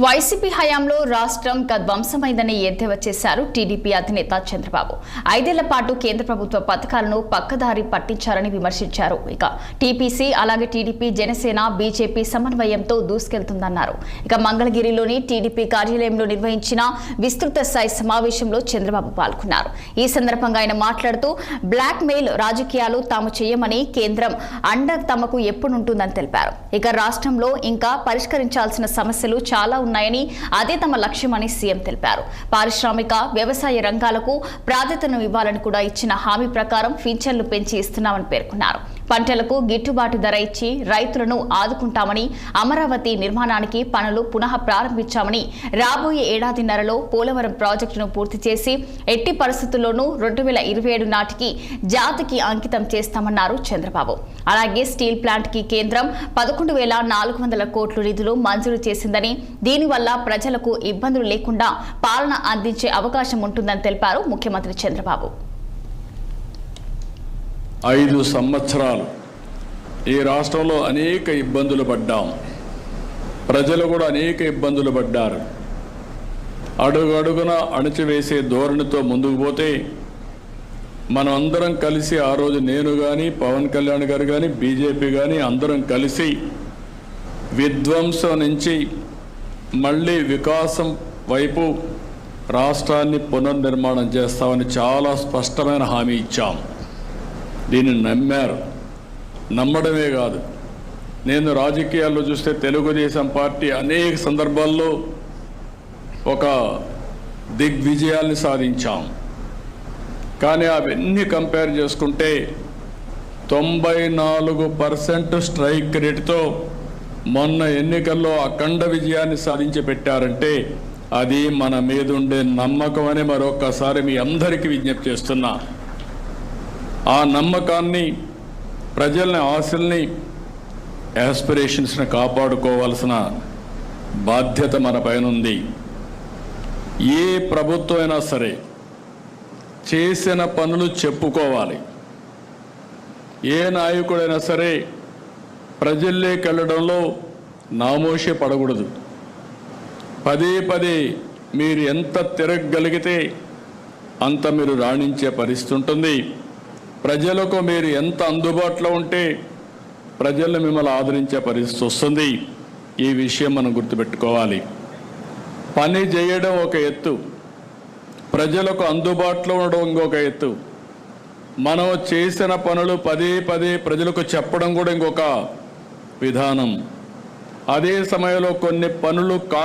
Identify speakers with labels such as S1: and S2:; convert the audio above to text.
S1: YCP హయాంలో రాష్ట్రం ధ్వంసమైందని ఎద్దేవా చేశారు టీడీపీ అధినేత చంద్రబాబు. ఐదేళ్ళ పాటు కేంద్ర ప్రభుత్వ పథకాలను పక్కదారి పట్టించారని విమర్శించారు. ఇక టీపీసీ అలాగే టీడీపీ జనసేన బీజేపీ సమన్వయంతో దూసుకెళ్తుందన్నారు. ఇక మంగళగిరిలోని టీడీపీ కార్యాలయంలో నిర్వహించిన విస్తృత స్థాయి సమావేశంలో చంద్రబాబు పాల్గొన్నారు. ఈ సందర్భంగా ఆయన మాట్లాడుతూ బ్లాక్ మెయిల్ రాజకీయాలు తాము చేయమని కేంద్రం అండ తమకు ఎప్పుడుంటుందని తెలిపారు. ఇక రాష్ట్రంలో ఇంకా పరిష్కరించాల్సిన సమస్యలు చాలా ఉన్నాయని అదే తమ లక్ష్యమని సీఎం తెలిపారు. పారిశ్రామిక వ్యవసాయ రంగాలకు ప్రాధాన్యతను ఇవ్వాలని కూడా ఇచ్చిన హామీ ప్రకారం ఫీచర్లు పెంచి ఇస్తున్నామని పేర్కొన్నారు. పంటలకు గిట్టుబాటు ధర ఇచ్చి రైతులను ఆదుకుంటామని అమరావతి నిర్మాణానికి పనులు పునః ప్రారంభించామని రాబోయే ఏడాదిన్నరలో పోలవరం ప్రాజెక్టును పూర్తి చేసి ఎట్టి పరిస్థితుల్లోనూ రెండు వేల ఇరవై ఏడు నాటికి జాతికి అంకితం చేస్తామన్నారు చంద్రబాబు. అలాగే స్టీల్ ప్లాంట్కి కేంద్రం పదకొండు వేల నాలుగు వందల కోట్ల నిధులు మంజూరు చేసిందని దీనివల్ల ప్రజలకు ఇబ్బందులు లేకుండా పాలన అందించే అవకాశం ఉంటుందని తెలిపారు ముఖ్యమంత్రి చంద్రబాబు.
S2: ఐదు సంవత్సరాలు ఈ రాష్ట్రంలో అనేక ఇబ్బందులు పడ్డాం. ప్రజలు కూడా అనేక ఇబ్బందులు పడ్డారు. అడుగడుగున అణచివేసే ధోరణితో ముందుకు పోతే మనం అందరం కలిసి ఆ రోజు నేను కానీ పవన్ కళ్యాణ్ గారు కానీ బీజేపీ కానీ అందరం కలిసి విధ్వంసం నుంచి మళ్ళీ వికాసం వైపు రాష్ట్రాన్ని పునర్నిర్మాణం చేస్తామని చాలా స్పష్టమైన హామీ ఇచ్చాం. దీన్ని నమ్మారు. నమ్మడమే కాదు. నేను రాజకీయాల్లో చూస్తే తెలుగుదేశం పార్టీ అనేక సందర్భాల్లో ఒక దిగ్విజయాల్ని సాధించాం. కానీ అవన్నీ కంపేర్ చేసుకుంటే తొంభై నాలుగు పర్సెంట్ స్ట్రైక్ రేట్తో మొన్న ఎన్నికల్లో అఖండ విజయాన్ని సాధించి పెట్టారంటే అది మన మీద ఉండే నమ్మకం అని మరొక్కసారి మీ అందరికీ విజ్ఞప్తి చేస్తున్నా. ఆ నమ్మకాన్ని ప్రజల్ని ఆశల్ని యాస్పిరేషన్స్ని కాపాడుకోవాల్సిన బాధ్యత మన పైన ఉంది. ఏ ప్రభుత్వం అయినా సరే చేసిన పనులు చెప్పుకోవాలి. ఏ నాయకుడైనా సరే ప్రజల్లోకి వెళ్ళడంలో నామోషే పడకూడదు. పదే పదే మీరు ఎంత తిరగగలిగితే అంత మీరు రాణించే పరిస్థితి ఉంటుంది. ప్రజలకు మీరు ఎంత అందుబాటులో ఉంటే ప్రజలు మిమ్మల్ని ఆదరించే పరిస్థితి వస్తుంది. ఈ విషయం మనం గుర్తుపెట్టుకోవాలి. పని చేయడం ఒక ఎత్తు. ప్రజలకు అందుబాటులో ఉండడం ఇంకొక ఎత్తు. మనం చేసిన పనులు పదే పదే ప్రజలకు చెప్పడం కూడా ఇంకొక విధానం. అదే సమయంలో కొన్ని పనులు కా